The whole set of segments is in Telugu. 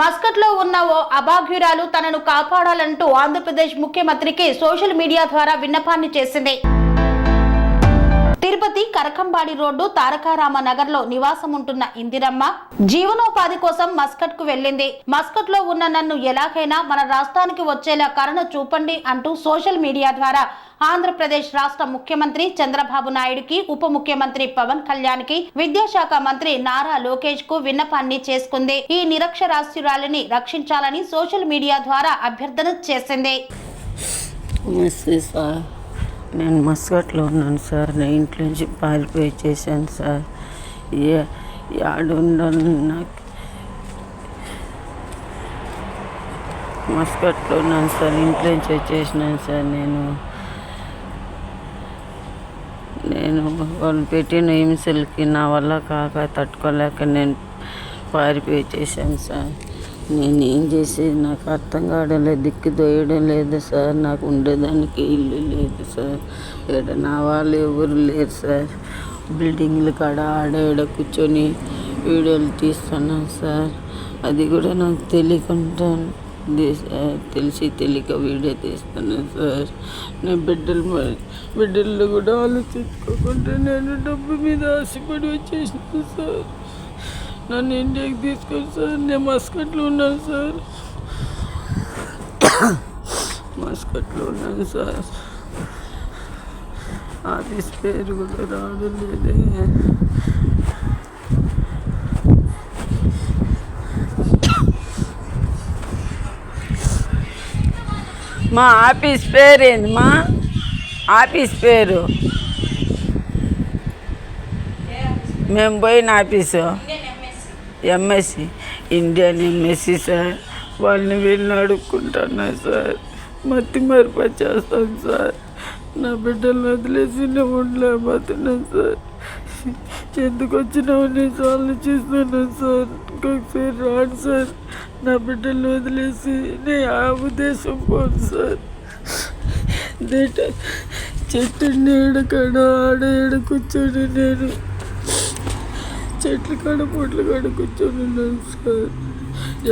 మస్కట్లో ఉన్న ఓ అభాగ్యురాలు తనను కాపాడాలంటూ ఆంధ్రప్రదేశ్ ముఖ్యమంత్రికి సోషల్ మీడియా ద్వారా విన్నపాన్ని చేసింది. తిరుపతి కరకంబాడి రోడ్డు తారకారామ నగర్లో నివాసం ఉంటున్న ఇందిరమ్మ జీవనోపాధి కోసం మస్కట్కు వెళ్ళింది. మస్కట్లో ఉన్న నన్ను ఎలాగైనా మన రాష్ట్రానికి వచ్చేలా కరుణ చూపండి అంటూ సోషల్ మీడియా ద్వారా ఆంధ్రప్రదేశ్ రాష్ట్ర ముఖ్యమంత్రి చంద్రబాబు నాయుడుకి ఉప ముఖ్యమంత్రి పవన్ కళ్యాణ్కి విద్యాశాఖ మంత్రి నారా లోకేష్కు విన్నపాన్ని చేసుకుంది. ఈ నిరక్షరాస్యురాలిని రక్షించాలని సోషల్ మీడియా ద్వారా అభ్యర్థన చేసింది. నేను మస్కట్లో ఉన్నాను సార్. నా ఇంట్లో నుంచి పారిపోయి చేశాను సార్. ఏ ఆడుండను నాకు మస్కట్లో ఉన్నాను సార్. ఇంట్లో నుంచి వచ్చేసినాను సార్ నేను. నేను వాళ్ళు పెట్టిన హింసలకి నా వల్ల కాక తట్టుకోలేక నేను పారిపోయి చేశాను సార్. నేను ఏం చేసేది? నాకు అర్థం కావడం లేదు దిక్కు దోయడం లేదు సార్. నాకు ఉండేదానికి ఇల్లు లేదు సార్. ఇక్కడ నా వాళ్ళు ఎవరు లేరు సార్. బిల్డింగ్లు కాడ ఆడ ఈడ కూర్చొని వీడియోలు తీస్తున్నాను సార్. అది కూడా నాకు తెలియకుండా సార్. తెలిసి తెలియక వీడియో తీస్తున్నాను సార్. నా బిడ్డలు బిడ్డలు కూడా ఆలోచించుకోకుండా నేను డబ్బు మీద ఆశపడి వచ్చేసాను సార్. నన్ను ఇండియాకి తీసుకొని సార్ నేను మస్కట్లో ఉన్నాను సార్. మస్కట్లో ఉన్నాను సార్. ఆఫీస్ పేరు కూడా రావడం లేదే. మా ఆఫీస్ పేరు ఏంది మా? ఆఫీస్ పేరు? మేము పోయిన office? Embassy Indian embassy sir వాళ్ళని వీళ్ళని అడుక్కుంటున్నా సార్ మత్తి మరిప చేస్తాను సార్ నా బిడ్డలను వదిలేసి నేను ఉండలేకపోతున్నాను సార్ ఎందుకు వచ్చినావు నేను సార్లు సార్ ఇంకొకసారి రాను సార్ నా బిడ్డలను వదిలేసి నేను ఆ ఉద్దేశం పోను సార్ చెట్టు నీడ కడ ఆడ ఏడ కూర్చొని నేను చెట్లు కాడ పొట్లు కాడ కూర్చొని ఉన్నాను సార్.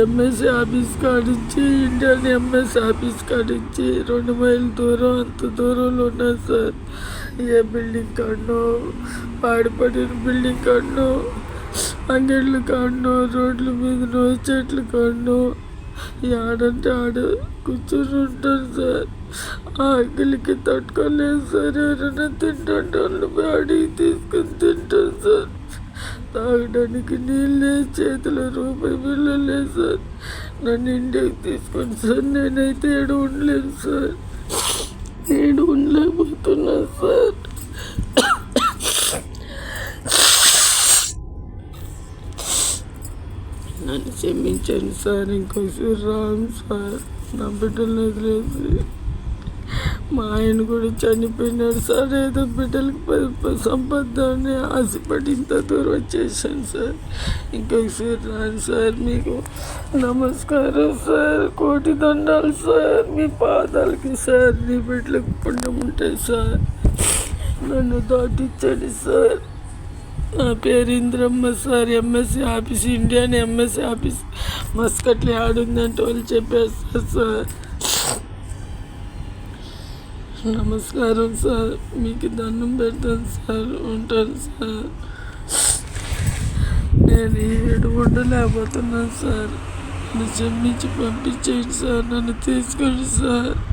ఎంఎస్సి ఆఫీస్ కాడించి ఇండియన్ ఎంఎస్ ఆఫీస్ కాడించి రెండు మైల్ దూరం అంత దూరంలో ఉన్నాను సార్. ఏ బిల్డింగ్ కాడనో పాడిపడిన బిల్డింగ్ కాడనో అంగళ్ళు కాడనో రోడ్ల మీదనో చెట్లు కాడనో ఆడంటే ఆడ కూర్చొని ఉంటాను సార్. ఆకలికి తట్టుకోలేదు సార్. ఎవరైనా తింటుంటే వాళ్ళు అడిగి తీసుకొని తింటాను సార్. తాగడానికి నీళ్ళు చేతులు చేతిలో రూపాయి బిల్లు లేదు సార్. నన్ను ఇంటికి తీసుకొని సార్ నేనైతే ఏడు ఉండలేను సార్. ఏడు ఉండలేకపోతున్నా సార్. నన్ను క్షమించండి సార్ ఇంకోసారి రాను సార్. నా బిడ్డలు వదిలేసి మా ఆయన కూడా చనిపోయినాడు సార్. ఏదో బిడ్డలకు సంపద్దని ఆశపడి ఇంత దూరం వచ్చేసాను సార్. ఇంకొకసారి రాను సార్ మీకు నమస్కారం సార్. కోటి దండాలు సార్. మీ పాదాలకి సార్. నీ బిడ్డలకు పుణ్యం ఉంటాయి సార్. నన్ను దాటించండి సార్. నా పేరు Indramma sir. Embassy office Indian embassy office. మస్కట్లో ఆడుందంటే వాళ్ళు చెప్పేస్తారు సార్. నమస్కారం సార్. మీకు దండం పెడతాను సార్. ఉంటాను సార్. నేను ఏడు ఉండలేకపోతున్నాను సార్. నన్ను క్షమించి పంపించేయండి సార్. నన్ను తీసుకోండి sir.